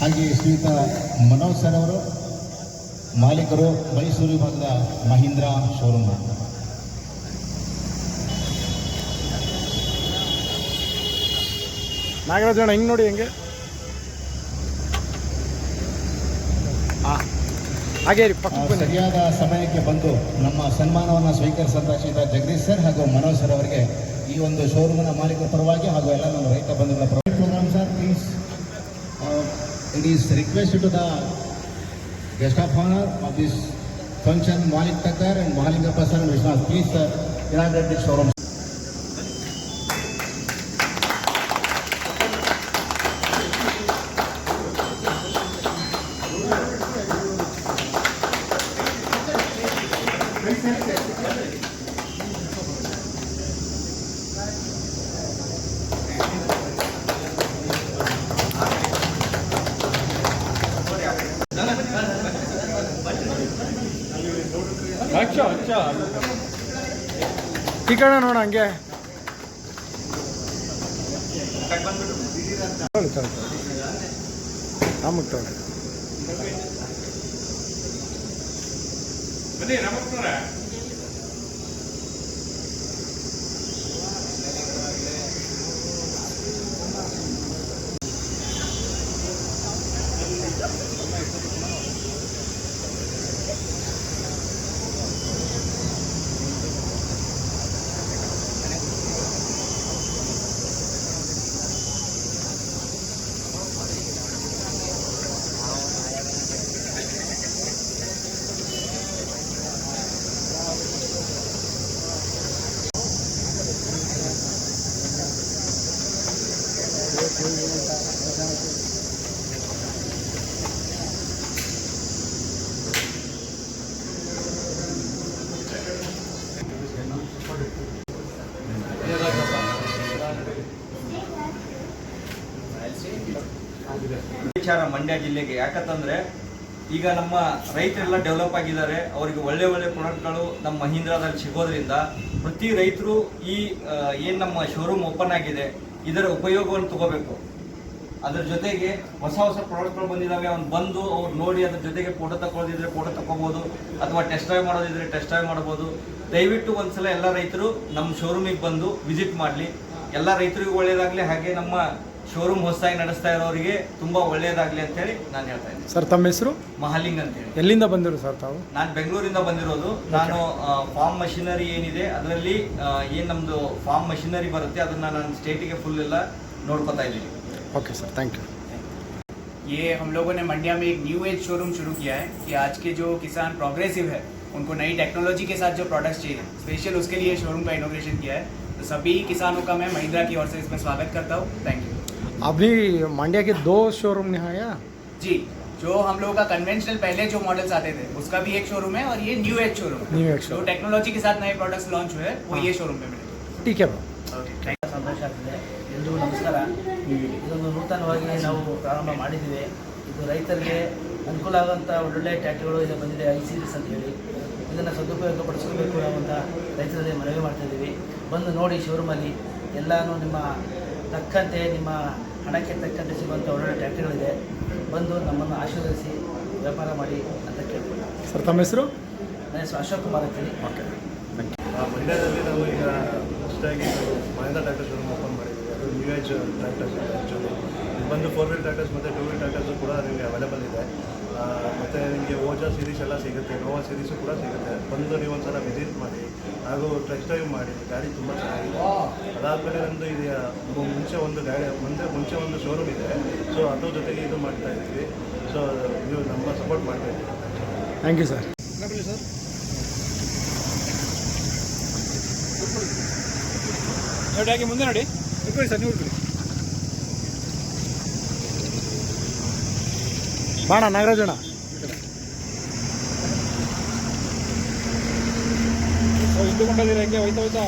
ಹಾಗೆ ಶ್ರೀಯುತ ಮನೋಜ್ ಸರ್ ಅವರು ಮಾಲೀಕರು ಮೈಸೂರು ವಿಭಾಗದ ಮಹೀಂದ್ರ ಶೋರೂಮ್ ನಾಗರಾಜ್ ಅಣ್ಣ ಹಿಂಗೆ ನೋಡಿ ಹೆಂಗೆ? ಹಾಗೆ ಸರಿಯಾದ ಸಮಯಕ್ಕೆ ಬಂದು ನಮ್ಮ ಸನ್ಮಾನವನ್ನು ಸ್ವೀಕರಿಸಿದ ಶ್ರೀತ ಜಗದೀಶ್ ಸರ್ ಹಾಗೂ ಮನೋಜ್ ಸರ್ ಅವರಿಗೆ ಈ ಒಂದು ಶೋರೂಮ್ನ ಮಾಲೀಕರ ಪರವಾಗಿ ಹಾಗೂ ಎಲ್ಲ ನಮ್ಮ ರೈತ ಬಂಧುಗಳ ಪರವಾಗಿ it is requested to the guest of honor of this function, Malik takkar and Mahalinga Prasad vishwas Please, sir, inaugurate this forum. Thank you. ಈ ಕಡೆ ನೋಡ ಹಂಗೆ. ನಮಗೆ ತಗೊಳ್ಳಿ ವಿಚಾರ ಮಂಡ್ಯ ಜಿಲ್ಲೆಗೆ. ಯಾಕಂತಂದ್ರೆ ಈಗ ನಮ್ಮ ರೈತರೆಲ್ಲ ಡೆವಲಪ್ ಆಗಿದ್ದಾರೆ. ಅವರಿಗೆ ಒಳ್ಳೆ ಒಳ್ಳೆ ಪ್ರಾಡಕ್ಟ್ಗಳು ನಮ್ಮ ಮಹೀಂದ್ರಾದಲ್ಲಿ ಸಿಗೋದ್ರಿಂದ ಪ್ರತಿ ರೈತರು ಈ ಏನು ನಮ್ಮ ಶೋರೂಮ್ ಓಪನ್ ಆಗಿದೆ, ಇದರ ಉಪಯೋಗವನ್ನು ತಗೋಬೇಕು. ಅದ್ರ ಜೊತೆಗೆ ಹೊಸ ಹೊಸ ಪ್ರಾಡಕ್ಟ್ಗಳು ಬಂದಿದ್ದಾವೆ ಅವ್ನು ಬಂದು ಅವ್ರು ನೋಡಿ ಅದ್ರ ಜೊತೆಗೆ ಫೋಟೋ ತಗೊಳ್ಳೋದಿದ್ರೆ ಫೋಟೋ ತಗೋಬೋದು, ಅಥವಾ ಟೆಸ್ಟ್ ಡ್ರೈವ್ ಮಾಡೋದಿದ್ರೆ ಟೆಸ್ಟ್ ಡ್ರೈವ್ ಮಾಡ್ಬೋದು. ದಯವಿಟ್ಟು ಒಂದ್ಸಲ ಎಲ್ಲ ರೈತರು ನಮ್ಮ ಶೋರೂಮಿಗೆ ಬಂದು ವಿಸಿಟ್ ಮಾಡಲಿ. ಎಲ್ಲ ರೈತರಿಗೂ ಒಳ್ಳೆಯದಾಗಲಿ ಹಾಗೆ ನಮ್ಮ ಶೋರೂಮ್ ಹೊಸದಾಗಿ ನಡೆಸ್ತಾ ಇರೋರಿಗೆ ತುಂಬಾ ಒಳ್ಳೇದಾಗ್ಲಿ ಅಂತೇಳಿ ನಾನು ಹೇಳ್ತಾ ಇದ್ದೀನಿ ಸರ್ ತಮ್ಮ ಹೆಸರು ಮಹಾಲಿಂಗ್ ಅಂತೇಳಿ ಎಲ್ಲಿಂದ ಬಂದಿರು ಸರ್ ತಾವು ನಾನು ಬೆಂಗಳೂರಿಂದ ಬಂದಿರೋದು ನಾನು ಫಾರ್ಮ್ ಮಷಿನರಿ ಏನಿದೆ ಅದರಲ್ಲಿ ಏನು ನಮ್ಮದು ಫಾರ್ಮ್ ಮಷಿನರಿ ಬರುತ್ತೆ ಅದನ್ನ ನಾನು ಸ್ಟೇಟಿಗೆ ಫುಲ್ ಎಲ್ಲ ನೋಡ್ಕೊತಾ ಇದ್ದೀನಿ ಓಕೆ ಸರ್ ಥ್ಯಾಂಕ್ ಯು ये हम लोगों ने मंडिया में एक न्यू एज शोरूम शुरू किया है कि आज के जो किसान प्रोग्रेसिव है उनको नई टेक्नोलॉजी के साथ जो प्रोडक्ट्स चाहिए स्पेशल उसके लिए शोरूम का इनोग्रेशन किया है तो सभी किसानों का मैं महिंद्रा की ओर से इसमें स्वागत करता हूँ थैंक यू अभी मंड्या के दो शोरूम ने हैं या जी जो हम लोगों का कन्वेंशनल पहले जो मॉडल्स आते थे उसका भी एक शोरूम है और ये न्यू एज शोरूम है New age जो showroom. टेक्नोलॉजी के साथ नए प्रोडक्ट्स लॉन्च हुए हैं वो हाँ। ये शोरूम में मिलेंगे ठीक है ओके थैंक ಸಂತೋಷ ಆಗ್ತದೆ ಎಲ್ರಿಗೂ ನಮಸ್ಕಾರ ಇದೊಂದು ನೂತನವಾಗಿ ನಾವು ಪ್ರಾರಂಭ ಮಾಡಿದ್ದೀವಿ ಇದು ರೈತರಿಗೆ ಅನುಕೂಲ ಆಗುವಂಥ ಒಳ್ಳೊಳ್ಳೆ ಟ್ಯಾಕ್ಟ್ರಿಗಳು ಈಗ ಬಂದಿದೆ ಐ ಸೀರೀಸ್ ಅಂತ ಹೇಳಿ ಇದನ್ನು ಸದುಪಯೋಗ ಪಡಿಸ್ಕೋಬೇಕು ಅನ್ನುವಂಥ ರೈತರಲ್ಲಿ ಮನವಿ ಮಾಡ್ತಾ ಇದ್ದೀವಿ ಬಂದು ನೋಡಿ ಶೋರೂಮಲ್ಲಿ ಎಲ್ಲನೂ ನಿಮ್ಮ ತಕ್ಕಂತೆ ನಿಮ್ಮ ಹಣಕ್ಕೆ ತಕ್ಕಂತೆ ಸಿಗುವಂಥ ಒಳ್ಳೊಳ್ಳೆ ಟ್ಯಾಕ್ಟ್ರಿಗಳಿದೆ ಬಂದು ನಮ್ಮನ್ನು ಆಶೀರ್ವದಿಸಿ ವ್ಯಾಪಾರ ಮಾಡಿ ಅಂತ ಕೇಳ್ಬೋದು ಸರ್ ತಮ್ಮ ಹೆಸರು? ನನ್ನ ಹೆಸರು ಅಶೋಕ್ ಕುಮಾರ್ ಅಂತೇಳಿ ಓಕೆ. ಆ, ಮಂಡ್ಯದಲ್ಲಿ ನಾವು ಈಗ ಹೊಸದಾಗಿ ಮಹೇಂದ್ರ ಟ್ಯಾಕ್ಟರ್ ಶೋರೂಮ್ ಓಪನ್ ಮಾಡಿದ್ದೀವಿ. ಅದು ನ್ಯೂ ಏಜ್ ಟ್ರ್ಯಾಕ್ಟರ್ಸ್ ಆ್ಯಕ್ಚುಲಿ ಬಂದು ಫೋರ್ ವೀಲ್ ಟ್ರ್ಯಾಕ್ಟರ್ಸ್ ಮತ್ತು ಟೂ ವೀಲ್ ಟ್ರ್ಯಾಕ್ಟರ್ಸು ಕೂಡ ನಿಮಗೆ ಅವೈಲೇಬಲ್ ಇದೆ. ಮತ್ತು ನಿಮಗೆ ಓಜಾ ಸೀರೀಸ್ ಎಲ್ಲ ಸಿಗುತ್ತೆ ನೋವಾ ಸೀರೀಸು ಕೂಡ ಸಿಗುತ್ತೆ. ಬಂದು ನೀವು ಒಂದ್ಸಲ ವಿಸಿಟ್ ಮಾಡಿ ಹಾಗೂ ಟೆಸ್ಟ್ ಡ್ರೈವ್ ಮಾಡಿ ಗಾಡಿ ತುಂಬ ಚೆನ್ನಾಗಿದೆ. ಅದಾದಮೇಲೆ ನಮ್ಮದು ಇದು ಮುಂಚೆ ಒಂದು ಗಾಡಿ ಮುಂದೆ ಮುಂಚೆ ಒಂದು ಶೋರೂಮ್ ಇದೆ. ಸೊ ಅದ್ರ ಜೊತೆಗೆ ಇದು ಮಾಡ್ತಾ ಇದ್ದೀವಿ ಸೊ ನೀವು ನಮ್ಮ ಸಪೋರ್ಟ್ ಮಾಡ್ತಾ ಇದ್ದೀವಿ ಥ್ಯಾಂಕ್ ಯು ಸರ್? ನೋಡಿ ಹಾಗೆ ಮುಂದೆ ನೋಡಿ? ಸರ್ ನೀವು ಬಾಣ ನಾಗರಾಜಣ್ಣ. ಹಿಂದುಕೊಂಡಿದ್ದೀರ ಹೆಂಗೆ ಹೋಯ್ತಾ ಹೋಯ್ತಾ.